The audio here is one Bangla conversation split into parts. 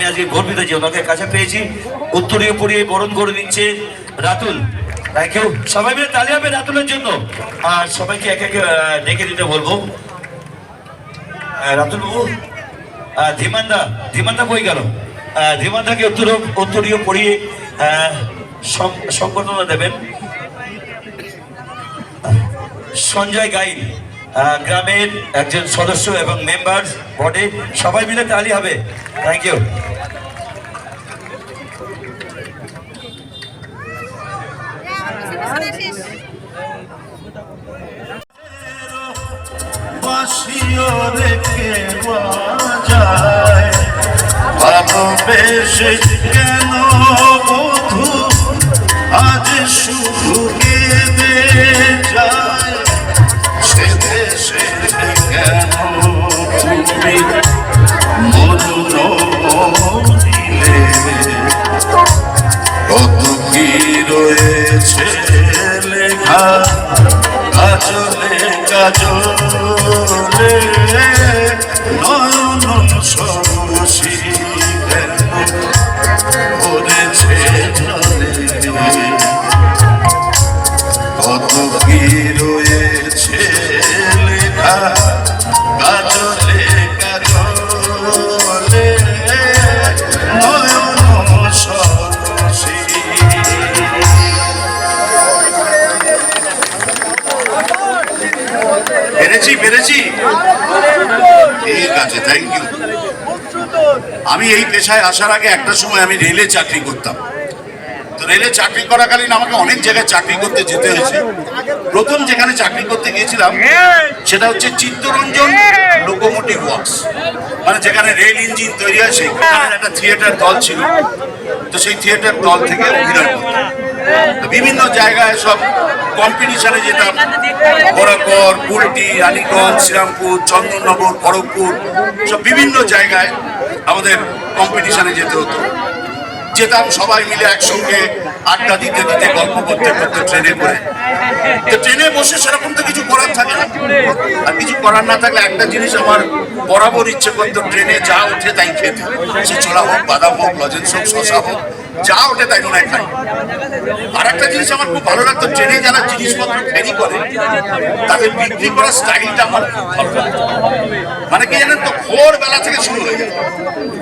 আমি আজকে গর্বিত যে ওনাকে কাছে পেয়েছি। উত্তরীয় পরিয়ে বরণ করে নিচ্ছে রাতুল। থ্যাংক ইউ সবাই মিলে তালি হবে রাতুলের জন্য। আর সবাইকে একে একে ডেকে দিতে বলব। রাতুল বাবু ধীমানদা ধীমানদা কই গেল? ধীমানদাকে উত্তর, উত্তরীয় পড়িয়ে সংবর্ধনা দেবেন। সঞ্জয় গাইল গ্রামের একজন সদস্য এবং মেম্বার বডে সবাই মিলে তালি হবে। থ্যাংক ইউ ভালোবেসে কেন বধু আজ শুধু কেঁদে যায়। সে কেন তুমি? দিলে কত কি রয়েছে লেখা? কাজলে কাজলে পেরেছি পেরেছি। ঠিক আছে থ্যাংক ইউ আমি এই পেশায় আসার আগে একটা সময় আমি রেলে চাকরি করতাম। তো রেলে চাকরি করাকালীন আমাকে অনেক জায়গায় চাকরি করতে যেতে হয়েছে। প্রথম যেখানে চাকরি করতে গিয়েছিলাম, সেটা হচ্ছে চিত্তরঞ্জন লোকোমোটিভ ওয়ার্কস। মানে যেখানে রেল ইঞ্জিন তৈরি হয়, সেইখানে একটা থিয়েটার দল ছিল। তো সেই থিয়েটার দল থেকে অভিনয় করতাম। বিভিন্ন জায়গায় সব কম্পিটিশনে যেতাম। বরাকর, কুলটি, রানীগঞ্জ, শ্রীরামপুর, চন্দননগর, খড়গপুর, সব বিভিন্ন জায়গায় আমাদের কম্পিটিশনে যেতে হতো। যেতাম সবাই মিলে একসঙ্গে আড্ডা দিতে দিতে, গল্প করতে করতে ট্রেনে করে। ট্রেনে বসে সেরকম তো কিছু করার থাকে না। আর কিছু করার না থাকলে একটা জিনিস আমার বরাবর ইচ্ছে করতো, ট্রেনে যা ওঠে তাই খেতে। সে ছোলা হোক, বাদাম হোক, লজেন্স হোক শশা হোক যা ওঠে তাই হয় খাই। আর একটা জিনিস আমার খুব ভালো লাগতো, ট্রেনে যারা জিনিসপত্র ফেরি করে, তাদের বিক্রি করার স্টাইলটা আমার খুব ভালো লাগতো। মানে কি জানেন তো, ভোরবেলা থেকে শুরু হয়ে যায়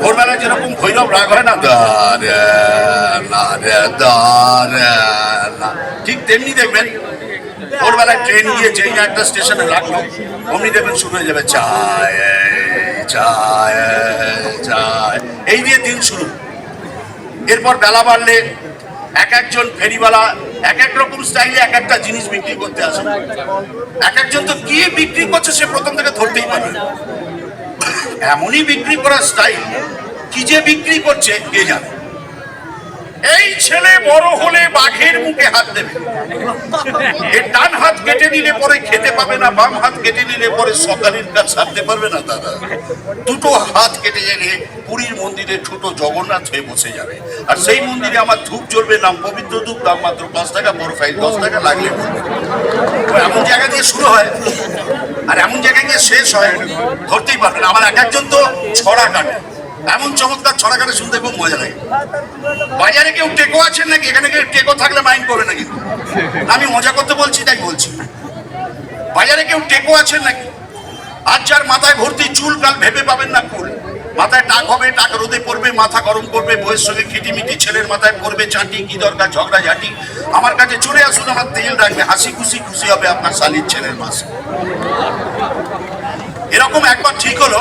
ভোরবেলা যেরকম ভৈরব রাগ হয় না ঠিক তেমনি দেখবেন, ভোরবেলায় ট্রেন গিয়ে না একটা স্টেশনে রাখল, অমনি দেখবেন শুরু হয়ে যাবে, চায় চায় চায়। এই দিয়ে দিন শুরু। এরপর বেলা বাড়লে এক একজন ফেরিওয়ালা, এক এক রকম স্টাইলে এক একটা জিনিস বিক্রি করতে আসে এক একজন তো কি বিক্রি করছে সে প্রথম থেকে ধরতেই পারে। এমনই বিক্রি করার স্টাইল, কি যে বিক্রি করছে কে জানে এই ছেলে বড় হলে বাঘের মুখে হাত দেবে। এর ডান হাত কেটে নিলে পরে খেতে পাবে না, বাম হাত কেটে নিলে পরে সকালের কাজ সারতে পারবে না দাদা দুটো হাত কেটে গেলে পুরীর মন্দিরে ছোট জগন্নাথ হয়ে বসে যাবে। আর সেই মন্দিরে আমার ধূপ জ্বলবে, নাম পবিত্র ধূপ দাম মাত্র পাঁচ টাকা প্রোফাইল দশ টাকা লাগলে এমন জায়গা দিয়ে শুরু হয়। আর এমন জায়গায় গিয়ে শেষ হয়। ধরতেই পারবে না। আমার এক একজন তো ছড়া কাটে। এমন চমৎকার ছড়া কাটে শুনতে খুব মজা লাগে। বাজারে কেউ টেকো আছেন নাকি? এখানে কেউ টেকো থাকলে মাইন্ড করবে না কিন্তু আমি মজা করতে বলছি, তাই বলছি। বাজারে কেউ টেকো আছেন নাকি? আর যার মাথায় ভর্তি চুল, কাল ভেবে পাবেন না ফুল। মাথায় টাক হবে, টাক রোদে পড়বে, মাথা গরম করবে, বইয়ের সঙ্গে খিটিমিটি, ছেলের মাথায় পড়বে, চাটি, কি দরকার, ঝগড়া, ঝাঁটি। আমার কাছে চলে আসুন, আমার তেল রাখবে, হাসি খুশি খুশি হবে আপনার শালির ছেলের মাসে। এরকম একবার ঠিক হলো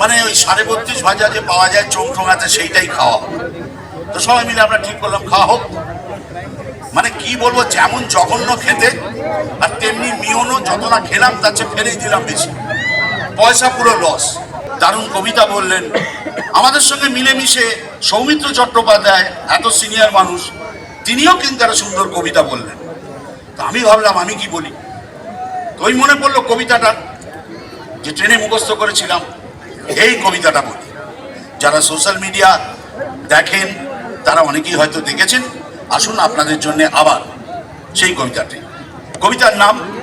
মানে ওই সাড়ে বত্রিশ ভাজা যে পাওয়া যায় চমচমাতে সেইটাই খাওয়া। তো সবাই মিলে আমরা ঠিক করলাম, খাওয়া হোক। মানে কি বলব, যেমন জঘন্য খেতে, আর তেমনি মিওনো যত না খেলাম, তার চেয়ে ফেলেই দিলাম বেশি। পয়সা পুরো লস দারুণ কবিতা বললেন। আমাদের সঙ্গে মিলেমিশে সৌমিত্র চট্টোপাধ্যায়, এত সিনিয়র মানুষ, তিনিও কিন্তু একটা সুন্দর কবিতা বললেন। তো আমি ভাবলাম, আমি কি বলি? তো ওই মনে পড়ল কবিতাটা, যে ট্রেনে মুখস্থ করেছিলাম। এই কবিতাটা বলি। যারা সোশ্যাল মিডিয়া দেখেন, তারা অনেকেই হয়তো দেখেছেন। আসুন আপনাদের জন্য আবার সেই কবিতাটি। কবিতার নাম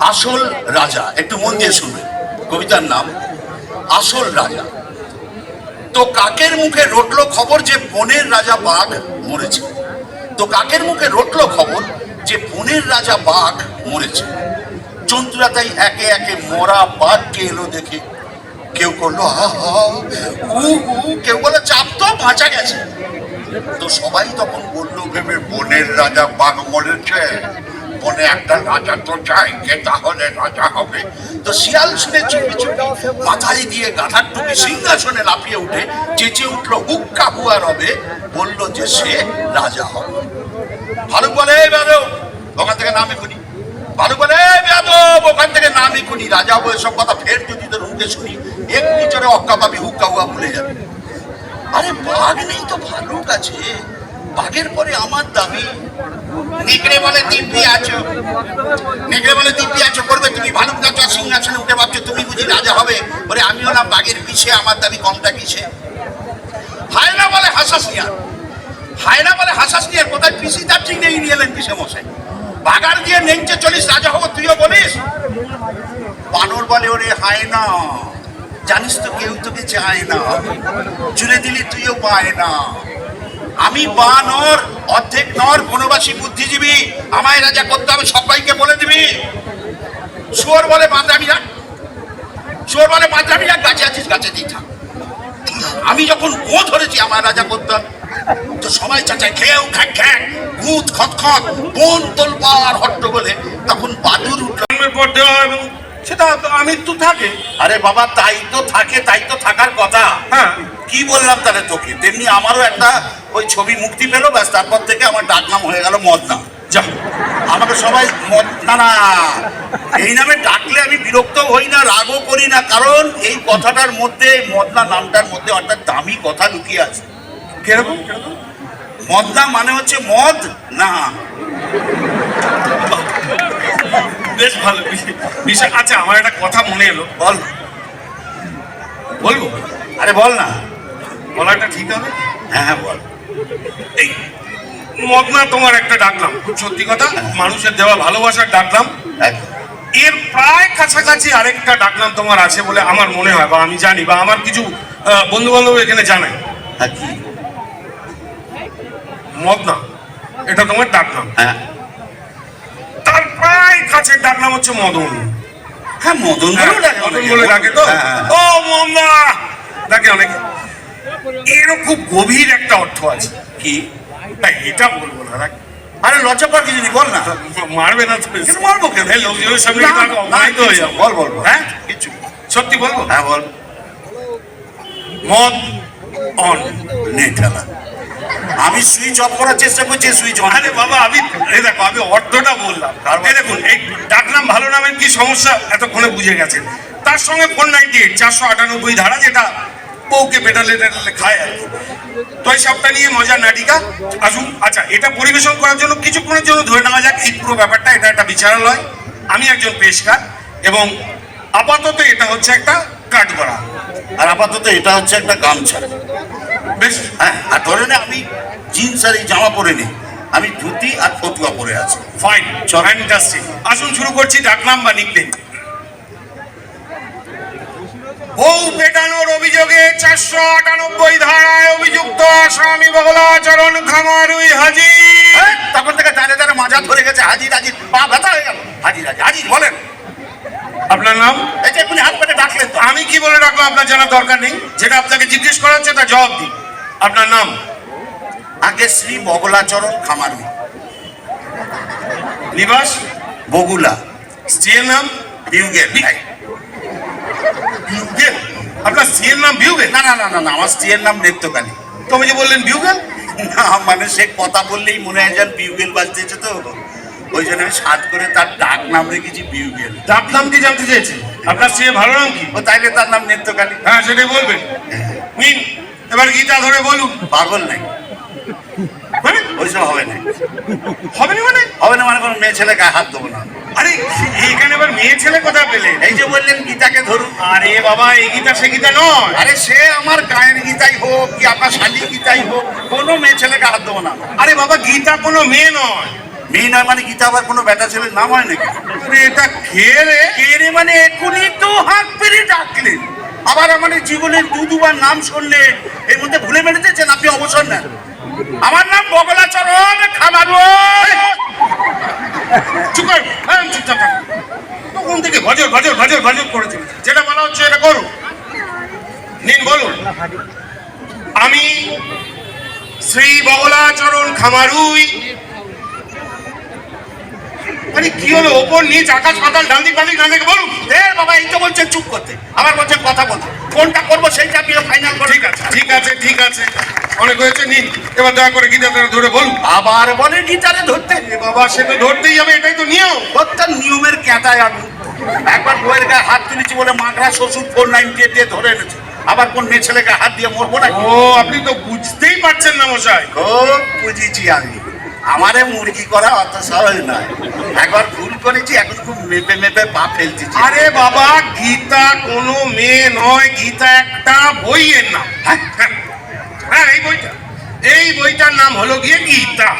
আসল রাজা। একটু মন দিয়ে শুনবেন। কবিতার নাম আসল রাজা। তো কাকের মুখে রটলো খবর যে বনের রাজা বাঘ মরেছে? তো কাকের মুখে রটলো খবর যে বনের রাজা বাঘ মরেছে? জন্তুরা তাই একে একে মরা বাঘকে এলো দেখে। কেউ করল হা হা কেউ বলে চাপ তো ভাঁচা গেছে। তো সবাই তখন বলল ভেবে বনের রাজা বাঘ মরেছে। বনে একটা রাজা তো চাই কে তাহলে রাজা হবে? তো শিয়াল শুনে চুপি চুপি মাথায় দিয়ে গাধার টুপি সিংহাসনে লাফিয়ে উঠে চেঁচে উঠল হুক্কা হুয়া রবে বলল যে সে রাজা হবে। ভালুক বলে "এই বেয়াদব, ওখান থেকে নামে খুনি। ভালুক বলে "এই বেয়াদব, ওখান থেকে নামে খুনি। রাজা হব এসব কথা ফের যদি তোর মুখে শুনি একটু চরে অক্কা পাবি হুক্কা হুয়া ভুলে যাবে। আরে বাঘ নেই তো ভালুক আছে। বাঘের পরে আমার দাবি, নেকড়ে বলে দিব্যি আছো নেকড়ে বলে দিব্যি আছো করবে, তুমি ভালুক গাছ সিংহাসনে উঠে ভাবছ, তুমি বুঝি রাজা হবে? বলে আমিও না বাঘের পিছে আমার দাবি কমটা কিসে? হায়না বলে হাসাস নিয়া হায়না বলে হাসাস নিয়ার কোথায় পিসি তার ঠিক নেই, নিয়ে এলেন পিসে মশাই? বাগার দিয়ে নেঞ্চে চলিস, রাজা হব, তুইও বলিস? বানর বলে, ওরে হায়না জানিস তো কেউ তোকে চায় না। জুড়ে দিলি তুইও পায় না। আমি বা নর অর্ধেক নর, বনবাসী বুদ্ধিজীবী। আমায় রাজা করতে হবে, সবাইকে বলে দিবি। শুয়োর বলে বাঁধরামি রাখ শুয়োর বলে বাঁধরামি রাখ গাছে আছিস, গাছে দিয়ে থাক। আমি যখন গো ধরেছি আমার রাজা করতে তো সবাই চাচায় খেয়েও খ্যাক খ্যাক, ভূত, খত খত, বন তোলপার হট্ট বলে। তখন বাদুর উঠল। পর দেওয়া সেটা আমৃত্যু থাকে। আরে বাবা তাই তো থাকে তাই তো থাকার কথা। হ্যাঁ। কি বললাম তাহলে তোকে? তেমনি আমারও একটা ওই ছবি মুক্তি পেল ব্যাস তারপর থেকে আমার ডাক নাম হয়ে গেল মদনা। যা। আমাকে সবাই মদ না এই নামে ডাকলে আমি বিরক্ত হই না রাগও করি না কারণ এই কথাটার মধ্যে মদনা নামটার মধ্যে একটা দামি কথা লুকিয়ে আছে। কীরকম? মদনা মানে হচ্ছে মদ? না। বেশ ভালো বিশে আচ্ছা আমার একটা কথা মনে এলো। বল বলব? আরে বল না। বলাটা ঠিক হবে? হ্যাঁ হ্যাঁ বল। এই মদনা তোমার একটা ডাকলাম। খুব সত্যি কথা মানুষের দেওয়া ভালোবাসার ডাকলাম। এর প্রায় কাছাকাছি আরেকটা ডাকনাম তোমার আছে বলে আমার মনে হয় বা আমি জানি বা আমার কিছু বন্ধু বান্ধব এখানে জানাই হ্যাঁ কি? মদনা এটা তোমার ডাকনাম। হ্যাঁ। তার প্রায় কাছের ডাকনাম হচ্ছে মদন। হ্যাঁ মদন ডাকে মদন। বলে ডাকে তো? হ্যাঁ, হ্যাঁ। ও মন্দা ডাকে অনেকে। এরও খুব গভীর একটা অর্থ আছে। কি? তাই এটা বলব না। আরে লজ্জা পাওয়ার কিছু নেই বল না। মারবে না কেন মারবো কেন? লোকজনের সামনে অপমানিত হয়ে যাব। বল বল বল। হ্যাঁ কিছু। সত্যি বলব? হ্যাঁ বল। মদ অন নে ঠেলা। আমি সুইচ অফ করার চেষ্টা করছি সুইচ অন আরে বাবা আমি এই দেখো আমি অর্থটা বললাম। এই দেখুন এই ডাকনাম ভালো নামের কি সমস্যা? এতক্ষণে বুঝে গেছেন। তার সঙ্গে ফোর নাইনটি এইট চারশো আটানব্বই ধারা যেটা বউকে পেটালে টেটালে খায় আর কি। তো এই সবটা নিয়ে মজার নাটিকা। আসুন আচ্ছা এটা পরিবেশন করার জন্য কিছুক্ষণের জন্য ধরে নেওয়া যাক এই পুরো ব্যাপারটা এটা একটা বিচারালয়। আমি একজন পেশকার এবং আপাতত এটা হচ্ছে একটা কাট করা আর আপাতত এটা হচ্ছে একটা গামছা। বেশ। হ্যাঁ আর ধরে নে আমি জিন্স আর এই জামা পরে নেই। আমি ধুতি আর ফতুয়া পরে আছি। ফাইন ফ্যান্টাস্টিক আসুন শুরু করছি ডাকনাম বা নিকনেম বউ পেটানোর অভিযোগে চারশো আটানব্বই ধারায় অভিযুক্ত আসামি বগলাচরণ খামারুই হাজি হ্যাঁ, তখন থেকে দাঁড়ে দাঁড়ে মাজা ধরে গেছে। হাজির হাজির পা ব্যথা হয়ে গেল। হাজির হাজির হাজির বলেন। আপনার নাম? যে এক্ষুনি হাত পেটে ডাকলেন তো। আমি কি বলে রাখব আপনার জানার দরকার নেই। যেটা আপনাকে জিজ্ঞেস করা হচ্ছে তার জবাব দিন। আপনার নাম? আগে শ্রী বগলাচরণ খামারুই নিবাস? বগুলা। স্ত্রীর নাম বিউগেল বিউগেল আপনার স্ত্রীর নাম বিউগেল না না না না না আমার স্ত্রীর নাম নেত্রকালী তবে যে বললেন বিউগেল না মানে সে কথা বললেই মনে হয় যেন বিউগেল বাজতেছে তো। ওই জন্য আমি সাত করে তার ডাক নাম রেখেছি বিউগেল ডাক নাম কি জানতে চেয়েছি আপনার স্ত্রীর ভালো নাম কি? ও তাইলে তার নাম নেত্রকালী হ্যাঁ সেটাই বলবেন। নিন এবার গীতা ধরে বলুন পাগল নাই। মানে? ওইসব হবে না। হবে না মানে? হবে না মানে কোনো মেয়ে ছেলে গায়ে হাত দেবো না। আরে এবার মেয়ে ছেলে কথা এই যে বললেন গীতাকে ধরুন। আরে বাবা এই গীতা সে গীতা নয়। আরে সে আমার গায়ের গীতাই হোক কি আপনার গীতাই হোক কোনো মেয়ে ছেলেকে হাত দেবো না। আরে বাবা গীতা কোনো মেয়ে নয়। মেয়ে নয় মানে গীতা আবার কোনো বেটা ছেলের নাম হয় নাকি? এটা খেয়ে কে রে মানে এখনই তো হাত পেরে ডাকলেন। আবার আমাদের জীবনের দু দুবার নাম শুনলে এর মধ্যে ভুলে বেড়েছেন আপনি অবসর নেন। আমার নাম বগলাচরণ খামারু চুপ হ্যাঁ চুপচাপ তখন থেকে ভজর ভজর ভজর ভজর করে চলেছে যেটা বলা হচ্ছে এটা করুন। নিন, বলুন। আমি শ্রী বগলাচরণ খামারুই আরে কি হলো? ওপর নিচ আকাশ পাতাল ডান দিক বাঁ দিক ডান দিকে বলুন? এ বাবা এই তো বলছেন চুপ করতে। আবার বলছেন কথা বলতে। কোনটা করব সেইটা আপনি ফাইনাল করে ঠিক আছে ঠিক আছে ঠিক আছে। অনেক হয়েছে নিন। এবার দয়া করে ধরে বলুন। আবার বলে গিটারে ধরতে। এ বাবা সে তো ধরতেই এটাই তো নিয়ম। প্রত্যেক নিয়মের ক্যাটায় আমি একবার বইয়ের গায়ে হাত তুলেছি বলে মাগরা শ্বশুর ফোর নাইনটি দিয়ে ধরে এনেছে। আবার কোন মেয়ে ছেলেকে হাত দিয়ে মরবো না ও আপনি তো বুঝতেই পারছেন না মশাই। খুব বুঝেছি আমি। আমারে মুরগি করা অত সহজ নয়। একবার ভুল করেছি এখন খুব মেপে মেপে পা ফেলছি। আরে বাবা গীতা কোনো মেয়ে নয় গীতা একটা বইয়ের নাম। হ্যাঁ, এই বইটা। এই বইটার নাম হলো গিয়ে গীতা।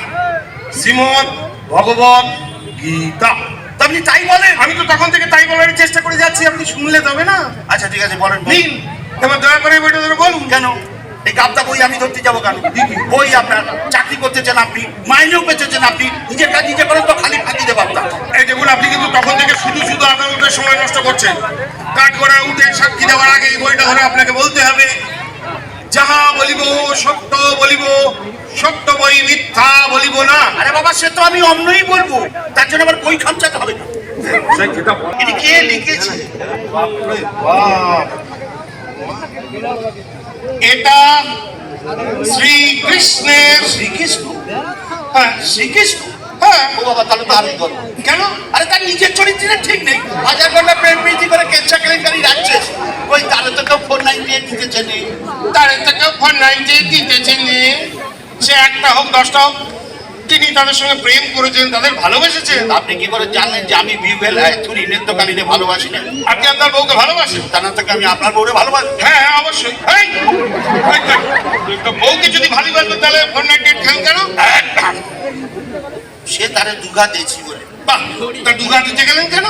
শ্রীমদ ভগবত গীতা। আপনি তাই বলেন? আমি তো তখন থেকে তাই বলার চেষ্টা করে যাচ্ছি আপনি শুনলে তবে না? আচ্ছা ঠিক আছে বলেন বলেন। নিন। এবার দয়া করে বইটা ধরে বলুন। কেন? এই গাবদা বই আমি ধরতে যাব কেন? বই আপনার চাকরি করতেছেন আপনি মাইনেও পেতেছেন আপনি নিজের কাজ নিজে করেন তো খালি ফাঁকি দেবো আপনার এই দেখুন আপনি কিন্তু তখন থেকে শুধু শুধু আদালতের সময় নষ্ট করছেন। কাঠ করা উঠে সাক্ষী দেওয়ার আগে এই বইটা ধরে আপনাকে বলতে হবে যাহা বলিব সত্য বলিব সত্য বই মিথ্যা বলিব না। আরে বাবা সে তো আমি অন্যই বলব তার জন্য আমার বই খামচাতে হবে না। এটি কে লিখেছে? এটা শ্রীকৃষ্ণের শ্রীকৃষ্ণ? হ্যাঁ, শ্রীকৃষ্ণ। হ্যাঁ ও বাবা তাহলে তো কেন? আরে তার নিজের চরিত্রে ঠিক নেই। হাজার ঘণ্টা প্রেম প্রীতি করে কেচ্ছা কেলেঙ্কারি রাখছে ওই তাহলে তো কেউ ফোর নাইন দিয়ে দিতেছে নেই তাদের থেকে ফোন নাইনটি দিতেছেন সে একটা হোক দশটা হোক। তিনি তাদের সঙ্গে প্রেম করেছেন তাদের ভালোবেসেছেন। আপনি কি করে জানলেন যে আমি বিবেল থুরি নৃত্যকালীনে ভালোবাসি না? আপনি আপনার বউকে ভালোবাসেন তা না থেকে আমি আপনার বউরে ভালোবাসি। হ্যাঁ হ্যাঁ অবশ্যই। বউকে যদি ভালোবাসবেন তাহলে ফোন নাইনটি খান কেন? সে তারে দুঘা দিয়েছি বলে। বাহ তা দুগা দিতে গেলেন কেন?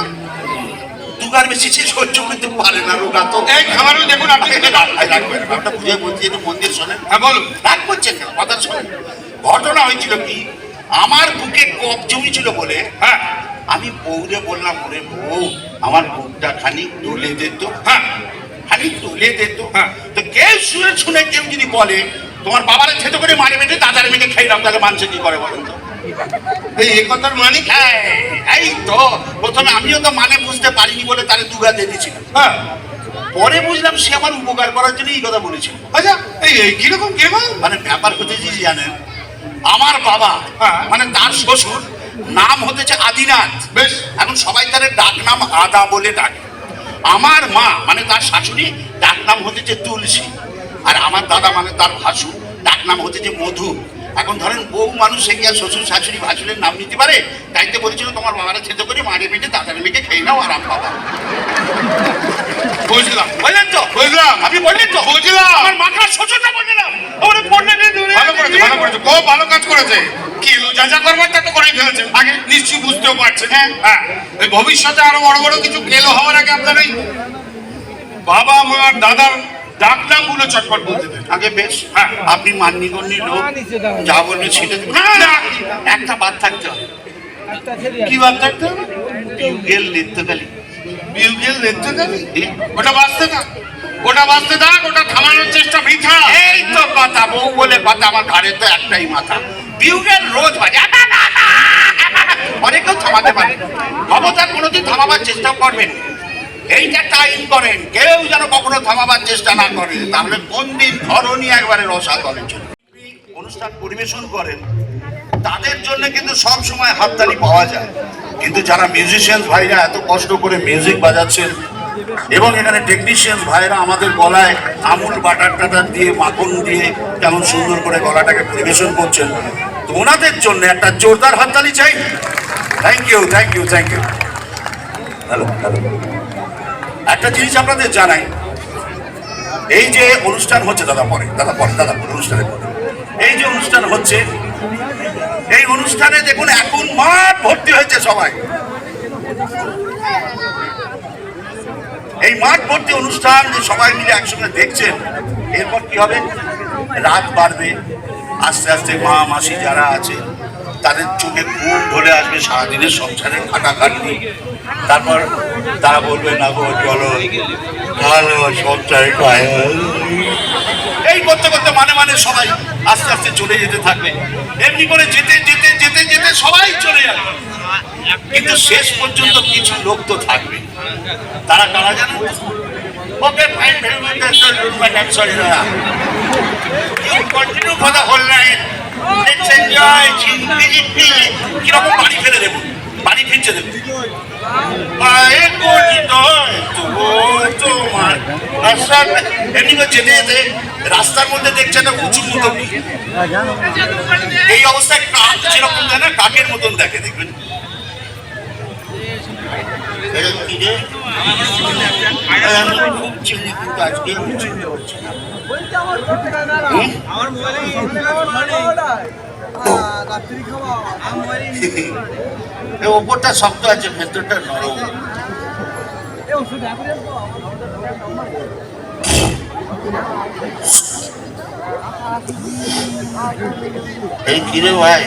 দুগার বেশি সে সহ্য করতে পারে না রোগা তো। এই খাবারও দেখুন আপনি রাখবেন আপনার বুঝে বলছি একটু মন্দির শোনেন? হ্যাঁ বলুন। রাগ করছেন কেন? কথা শোনেন। ঘটনা হয়েছিল কি? আমার বুকে কপ জমেছিল বলে হ্যাঁ আমি বউরে বললাম ওরে বউ আমার বুকটা খানিক দোলে দিত হ্যাঁ খানিক দোলে দিত হ্যাঁ। তো কেউ শুনে শুনে কেউ যদি বলে তোমার বাবারে ছেলে করে মারে মেটে দাদার মেটে খাইলাম তাহলে মানুষে কি করে বলেন তো? এই এ কথার মানে? হ্যাঁ, এই তো প্রথমে আমিও তো মানে বুঝতে পারিনি বলে তারে দুগা দিয়ে দিয়েছিলাম হ্যাঁ পরে বুঝলাম সে আমার উপকার করার জন্য এই কথা বলেছিল। আচ্ছা এই কীরকম কীরকম? মানে ব্যাপার হতে যে জানেন আমার বাবা হ্যাঁ। মানে তার শ্বশুর নাম হতেছে আদিনাথ। বেশ। এখন সবাই তার ডাক নাম আদা বলে ডাকে। আমার মা মানে তার শাশুড়ি ডাক নাম হতেছে তুলসী। আর আমার দাদা মানে তার ভাসু ডাক নাম হতেছে মধু। এখন ধরেন বহু মানুষ সে কি আর শ্বশুর শাশুড়ি ভাসুরের নাম নিতে পারে? তাইতে বলেছিল তোমার বাবারা ছেলে করে মারে পেটে দাদার মেয়েকে খেয়ে নাও আরাম বুঝলাম। বললেন তো? বুঝলাম। আপনি বললেন তো? বুঝলাম। আমার মাথার শ্বশুরটা বললাম। আমার পড়লে ভালো করেছে ভালো করেছে। খুব ভালো কাজ করেছে। যা যা করবার তা তো করেই ফেলেছে। আগে নিশ্চয়ই বুঝতেও পারছেন হ্যাঁ। হ্যাঁ। ভবিষ্যতে আরও বড় বড় কিছু কেলো হওয়ার আগে আপনার এই বাবা মার দাদার ডাক নামগুলো চটপট বলতে আগে বেশ হ্যাঁ। আপনি মান্যি গণ্যি লোক যা বলবে। না, না, একটা বাদ থাকতে হবে কি বাদ থাকতে হবে বিউগেল নৃত্যকালী বিউগেল নৃত্যকারী ওটা বাঁচতে থাক ওটা বাঁচতে থাক ওটা থামানোর চেষ্টা বৃথা এই তো কথা বউ বলে কথা আমার ঘরে তো একটাই মাথা বিউগেল রোজ বাজে না, না, না, না, না, অনেকেও থামাতে পারে ক্ষমতা কোনোদিন থামাবার চেষ্টা করবেন এইটা টাইম করেন। কেউ যেন কখনো থামাবার চেষ্টা না করে। তাহলে কোন দিন ধরনই একবারে রসা জন্য অনুষ্ঠান পরিবেশন করেন। তাদের জন্য কিন্তু সব সময় হাততালি পাওয়া যায়। কিন্তু যারা মিউজিশিয়ান ভাইরা এত কষ্ট করে মিউজিক বাজাচ্ছেন এবং এখানে টেকনিশিয়ান ভাইরা আমাদের গলায় আমুল বাটার টাটার দিয়ে, মাখন দিয়ে কেমন সুন্দর করে গলাটাকে পরিবেশন করছেন, তো ওনাদের জন্য একটা জোরদার হাততালি চাই। Thank you thank you thank you hello hello একটা জিনিস আপনাদের জানাই। এই যে অনুষ্ঠান হচ্ছে দাদা পরে দাদা পরে দাদা পরে, অনুষ্ঠানের পরে। এই যে অনুষ্ঠান হচ্ছে, এই অনুষ্ঠানে দেখুন এখন মাঠ ভর্তি হয়েছে সবাই। এই মাঠ ভর্তি অনুষ্ঠান যে সবাই মিলে একসঙ্গে দেখছেন, এরপর কি হবে? রাত বাড়বে, আস্তে আস্তে মা, মাসি যারা আছে, তাদের চোখে ঘুম ধরে আসবে, সারাদিনের সংসারে খাটাখাটনি। তারপর তারা বলবে, না গো, চলো। সংসারে খায়। এই করতে করতে মানে মানে সবাই আস্তে আস্তে চলে যেতে থাকবে। এমনি করে যেতে যেতে যেতে যেতে সবাই চলে যাবে। কিন্তু শেষ পর্যন্ত কিছু লোক তো থাকবে। তারা কারা জানো ওকে কীরকম বাড়ি ফেলে দেবো? বাড়ি ফিরছে দেবো? মায়ের তবু তোমার রাস্তার এমনি যেতে রাস্তার মধ্যে দেখছে একটা উঁচু মতো এই অবস্থায় কাক যেরকম দেয় না কাকের মতন দেখে দেখবেন খুব চিনি কিন্তু। এই ওপরটা শক্ত আছে ভেতরটা নরম। এই কিরে ভাই?